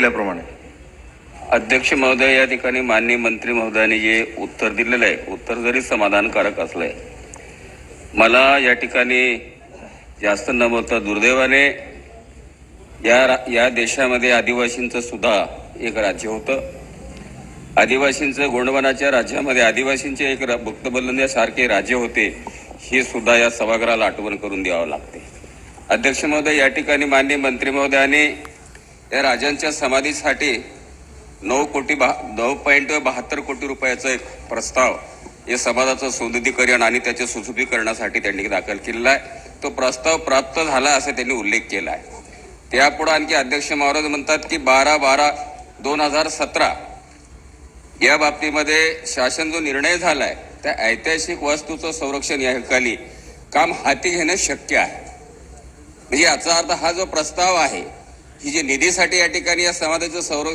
केल्याप्रमाणे. अध्यक्ष महोदय या ठिकाणी माननीय मंत्री महोदयाने जे उत्तर दिलेलं आहे उत्तर जरी समाधानकारक असलं आहे मला या ठिकाणी जास्त न बोलता दुर्दैवाने या रा- या देशामध्ये आदिवासींचं सुद्धा एक राज्य होतं. आदिवासींचं गोंडवनाच्या राज्यामध्ये आदिवासींचे एक र- राज्य होते हे सुद्धा या सभागृहाला आठवण करून द्यावं लागते. अध्यक्ष महोदय या ठिकाणी माननीय मंत्री महोदयाने या राजांच्या समाधीसाठी नऊ कोटी बहा नऊ पॉईंट बहात्तर कोटी रुपयाचा एक प्रस्ताव या समाजाचं सौंदर्यीकरण आणि त्याच्या सुशोभीकरणासाठी त्यांनी दाखल केलेला आहे. तो प्रस्ताव प्राप्त झाला असं त्यांनी उल्लेख केला आहे. त्यापुढे आणखी अध्यक्ष महाराज म्हणतात की बारा बारा दोन हजार सतरा या बाबतीमध्ये शासन जो निर्णय झाला आहे त्या ऐतिहासिक वस्तूचं संरक्षण याखाली काम हाती घेणं शक्य आहे. म्हणजे याचा अर्थ हा जो प्रस्ताव आहे की जे निधीसाठी या ठिकाणी या समाजाचं संर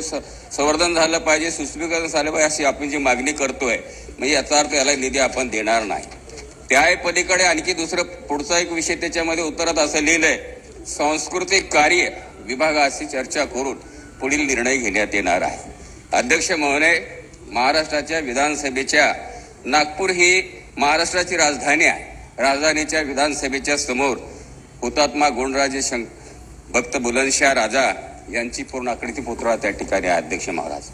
संवर्धन झालं पाहिजे सुशोभीकरण झालं पाहिजे अशी आपण जी मागणी करतोय म्हणजे याचा अर्थ याला निधी आपण देणार नाही. त्या पलीकडे आणखी दुसरं पुढचा एक विषय त्याच्यामध्ये उत्तरात असं लिहिलंय सांस्कृतिक कार्य विभागाशी चर्चा करून पुढील निर्णय घेण्यात येणार आहे. अध्यक्ष महोदय महाराष्ट्राच्या विधानसभेच्या नागपूर ही महाराष्ट्राची राजधानी आहे. राजधानीच्या विधानसभेच्या समोर हुतात्मा गुणराजे शंक भक्त बुलंदशाह राजा यांची पूर्ण आकृती पुतळा त्या ठिकाणी आहे अध्यक्ष महाराज.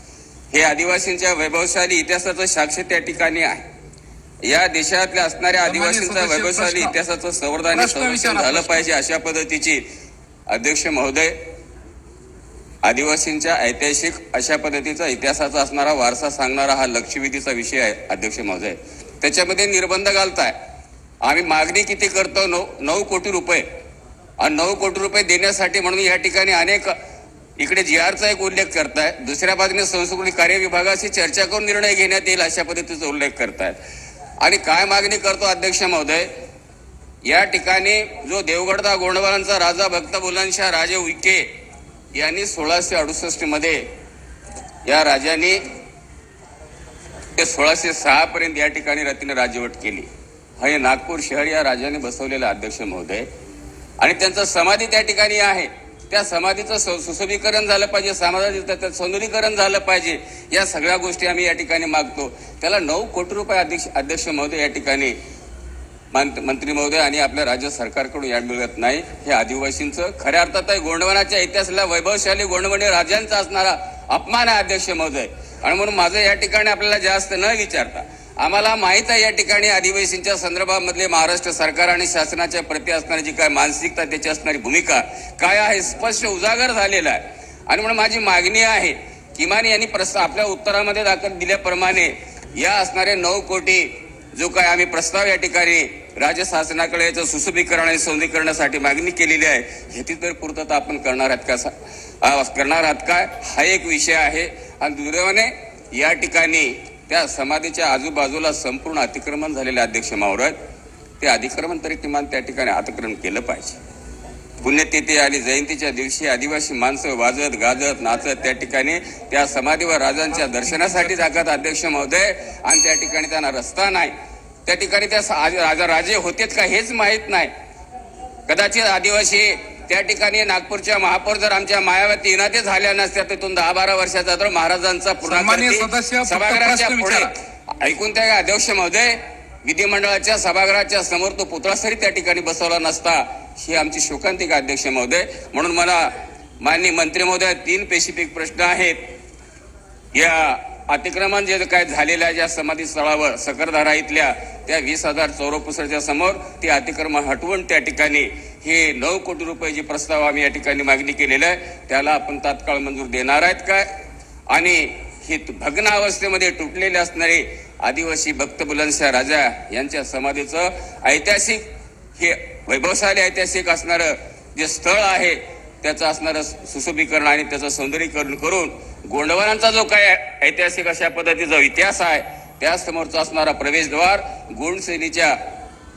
हे आदिवासींच्या वैभवशाली इतिहासाचं साक्ष त्या ठिकाणी आहे. या देशातल्या असणाऱ्या आदिवासींचा वैभवशाली. इतिहासाचं संवर्धन आणि संरक्षण झालं. पाहिजे अशा पद्धतीची अध्यक्ष महोदय आदिवासींच्या ऐतिहासिक अशा पद्धतीचा इतिहासाचा असणारा वारसा सांगणारा हा लक्षवेधीचा विषय आहे अध्यक्ष महोदय. त्याच्यामध्ये निर्बंध घालताय. आम्ही मागणी किती करतो? नऊ नऊ कोटी रुपये. आणि नऊ कोटी रुपये देण्यासाठी म्हणून या ठिकाणी अनेक इकडे जी आरचा एक उल्लेख करताय. दुसऱ्या बाजूने संस्कृती कार्य विभागाशी चर्चा करून निर्णय घेण्यात येईल अशा पद्धतीचा उल्लेख करतायत. आणि काय मागणी करतो अध्यक्ष महोदय? या ठिकाणी जो देवगडदा गोंडवालांचा राजा भक्त बुलंदशाह राजे उईके यांनी सोळाशे अडुसष्टमध्ये या राजांनी ते सोळाशे सहा पर्यंत या ठिकाणी रतीने राजवट केली. हे नागपूर शहर या राजाने बसवलेलं अध्यक्ष महोदय. आणि त्यांचं समाधी त्या ठिकाणी आहे. त्या समाधीचं सुशोभीकरण झालं पाहिजे समाजाचं त्याचं सौंदर्यीकरण झालं पाहिजे या सगळ्या गोष्टी आम्ही या ठिकाणी मागतो. त्याला नऊ कोटी रुपये अध्यक्ष अध्यक्ष महोदय या ठिकाणी मंत्री महोदय आणि आपल्या राज्य सरकारकडून या मिळत नाही. हे आदिवासींचं खऱ्या अर्थात आहे गोंडवनाच्या इतिहासाला वैभवशाली गोंडवणे राजांचा असणारा अपमान आहे अध्यक्ष महोदय. आणि म्हणून माझं या ठिकाणी आपल्याला जास्त न विचारता आम्हाला माहीत आहे या ठिकाणी आदिवासींच्या संदर्भामधले महाराष्ट्र सरकार आणि शासनाच्या प्रती असणारी जी काय मानसिकता त्याची असणारी भूमिका काय आहे स्पष्ट उजागर झालेला आहे. आणि म्हणून माझी मागणी आहे किमान यांनी प्रस्ताव आपल्या उत्तरामध्ये दाखल दिल्याप्रमाणे या असणारे नऊ कोटी जो काय आम्ही प्रस्ताव या ठिकाणी राज्य शासनाकडे याचं सुशोभीकरण आणि सौंदीकरणासाठी मागणी केलेली आहे ह्याची तर पूर्तता आपण करणार आहात का सा- करणार आहात काय हा एक विषय आहे. आणि दुर्दैवाने या ठिकाणी त्या समाधीच्या आजूबाजूला संपूर्ण अतिक्रमण झालेले अध्यक्ष मावरत ते अतिक्रमण तरी किमान त्या ठिकाणी अतिक्रमण केलं पाहिजे. पुण्यतिथी आणि जयंतीच्या दिवशी आदिवासी माणसं वाजत गाजत नाचत त्या ठिकाणी त्या समाधीवर राजांच्या दर्शनासाठी जागात अध्यक्ष महोदय आणि त्या ठिकाणी त्यांना रस्ता नाही. त्या ठिकाणी त्या राजा राजे होतेत का हेच माहीत नाही. कदाचित आदिवासी त्या ठिकाणी नागपूरच्या महापौर जर आमच्या मायावती इनाते झाल्या नसत्या तिथून दहा बारा वर्षाचा तर महाराजांचा सभागृहाच्या पुढे. ऐकून त्या अध्यक्ष महोदय विधिमंडळाच्या सभागृहाच्या समोर तो पुतळा सरी त्या ठिकाणी बसवला नसता ही आमची शोकांतिका अध्यक्ष महोदय. म्हणून मला माननीय मंत्री महोदय तीन स्पेसिफिक प्रश्न आहेत. या अतिक्रमण जे काय झालेलं आहे ज्या समाधी स्थळावर सकरधारा इथल्या त्या वीस हजार चौरपुसरच्या समोर ते अतिक्रमण हटवून त्या ठिकाणी हे नऊ कोटी रुपये जे प्रस्ताव आम्ही या ठिकाणी मागणी केलेला आहे त्याला आपण तात्काळ मंजूर देणार आहेत काय? आणि हे भग्न अवस्थेमध्ये तुटलेले असणारे आदिवासी भक्त बुलंदशाह राजा यांच्या समाधीचं ऐतिहासिक हे वैभवशाली ऐतिहासिक असणारं जे स्थळ आहे त्याचं असणारं सुशोभीकरण आणि त्याचं सौंदर्यीकरण करून गोंडवनांचा जो काय ऐतिहासिक अशा पद्धतीचा इतिहास आहे त्यासमोरचा असणारा प्रवेशद्वार गोंड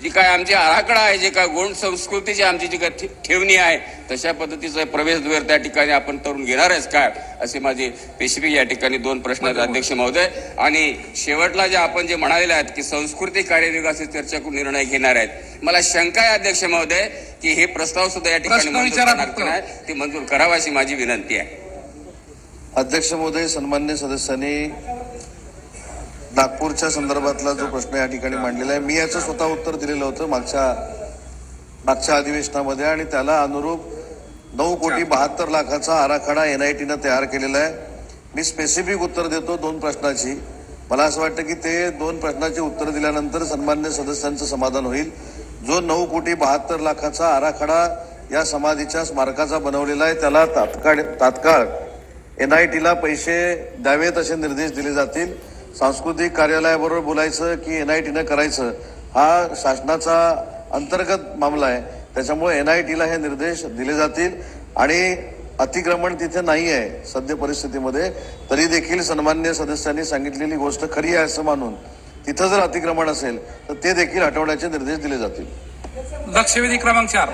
जी काय आमची आराखडा आहे जे काय गोंड संस्कृतीची आमची जी काय ठेवणी आहे तशा पद्धतीचं प्रवेशद्वार त्या ठिकाणी आपण तरुण घेणार आहेस काय? असे माझे पेशवी या ठिकाणी दोन प्रश्न आहेत अध्यक्ष महोदय. आणि शेवटला जे आपण जे म्हणालेले आहेत की सांस्कृतिक कार्यविभागाशी चर्चा करून निर्णय घेणार आहेत. मला शंका आहे अध्यक्ष महोदय की हे प्रस्ताव सुद्धा या ठिकाणी मंजूर ते मंजूर करावा अशी माझी विनंती आहे. अध्यक्ष महोदय सन्मान्य सदस्यांनी नागपूरच्या संदर्भातला जो प्रश्न या ठिकाणी मांडलेला आहे मी याचं स्वतः उत्तर दिलेलं होतं मागच्या मागच्या अधिवेशनामध्ये आणि त्याला अनुरूप नऊ कोटी बहात्तर लाखाचा आराखडा एन आय टीनं तयार केलेला आहे. मी स्पेसिफिक उत्तर देतो दोन प्रश्नाची. मला असं वाटतं की ते दोन प्रश्नाची उत्तर दिल्यानंतर सन्मान्य सदस्यांचं समाधान होईल. जो नऊ कोटी बहात्तर लाखाचा आराखडा या समाधीच्या स्मारकाचा बनवलेला आहे त्याला तात्काळ तात्काळ एन आय टीला पैसे द्यावेत असे निर्देश दिले जातील. सांस्कृतिक कार्यालयाबरोबर बोलायचं की एन आय टीनं करायचं हा शासनाचा अंतर्गत मामला आहे. त्याच्यामुळे एन आय टीला हे निर्देश दिले जातील आणि अतिक्रमण तिथे नाही आहे सद्य परिस्थितीमध्ये. तरी देखील सन्मान्य सदस्यांनी सांगितलेली गोष्ट खरी आहे असं मानून तिथं जर अतिक्रमण असेल तर ते देखील हटवण्याचे निर्देश दिले जातील. लक्षवेधी क्रमांक चार.